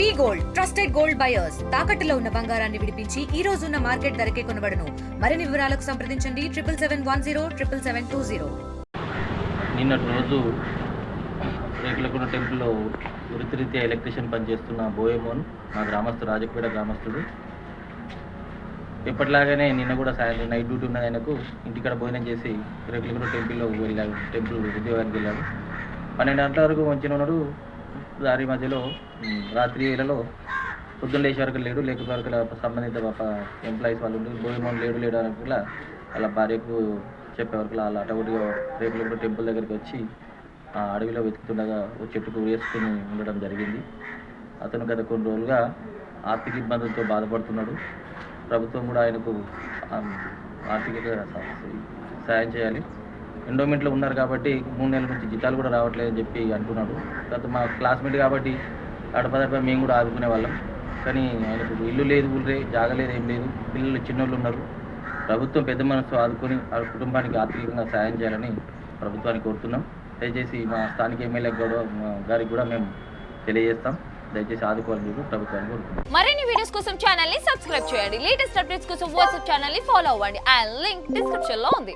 V gold trusted gold buyers. తాకట్టులో ఉన్న బంగారాన్ని విడిపించి ఈ రోజు ఉన్న మార్కెట్ ధరకే కొనబడను. మరిన్ని వివరాలకు సంప్రదించండి. Triple seven one zero triple seven two zero. నిన్నటి రోజు రేకులకొండ టెంపుల్లో వృత్తిరీత్యా ఎలక్ట్రీషియన్ పనిచేస్తున్న బోయమోన్ మా గ్రామస్తుడు రాజపేట గ్రామస్తుడు ఎప్పటిలాగానే నిన్న కూడా సాయంత్రం నైట్ డ్యూటీ ఉన్న ఆయనకు. ఇంటికాడ భోజనం చేసి రేకులకొండ టెంపుల్లో వెళ్ళాడు టెంపుల్ ఉద్యోగానికి వెళ్ళాడు. పన్నెండు గంటల వరకు మంచిగా ఉన్నాడు దారి మధ్యలో రాత్రి వేళలో పొద్దున్న లేచే వరకు లేడు లేకపోతే వరకు సంబంధిత పాప ఎంప్లాయీస్ వాళ్ళు భోజనం లేడు లేడు అనకుండా వాళ్ళ భార్యకు చెప్పే వరకు వాళ్ళ రేపు రేపులు టెంపుల్ దగ్గరికి వచ్చి ఆ అడవిలో వెతుకుతుండగా ఓ చెట్టుకు వేసుకుని ఉండడం జరిగింది. అతను గత కొన్ని రోజులుగా ఆర్థిక ఇబ్బందులతో బాధపడుతున్నాడు. ప్రభుత్వం కూడా ఆయనకు ఆర్థిక సాయం చేయాలి. ఎండోమెంట్లో ఉన్నారు కాబట్టి మూడు నెలల నుంచి జీతాలు కూడా రావట్లేదని చెప్పి అంటున్నాడు తర్వాత మా క్లాస్మేట్ కాబట్టి అడపదడప మేము కూడా ఆదుకునే వాళ్ళం. కానీ ఆయనకు ఇల్లు లేదు ఊళ్ళే జాగలేదు ఏం లేదు. పిల్లలు చిన్నోళ్ళు ఉన్నారు. ప్రభుత్వం పెద్ద మనసు ఆదుకొని ఆ కుటుంబానికి ఆర్థికంగా సాయం చేయాలని ప్రభుత్వాన్ని కోరుతున్నాం. దయచేసి మా స్థానిక ఎమ్మెల్యే గౌరవ గారికి కూడా మేము తెలియజేస్తాం. దయచేసి ఆదుకోవాలని చెప్పి ప్రభుత్వాన్ని కోరుతున్నాం మరిన్ని వీడియోస్ కోసం ఛానల్ని సబ్స్క్రైబ్ చేయండి. లేటెస్ట్ అప్డేట్స్ కోసం వాట్సాప్ ఛానల్ని ఫాలో అవ్వండి. అండ్ లింక్ డిస్క్రిప్షన్లో ఉంది.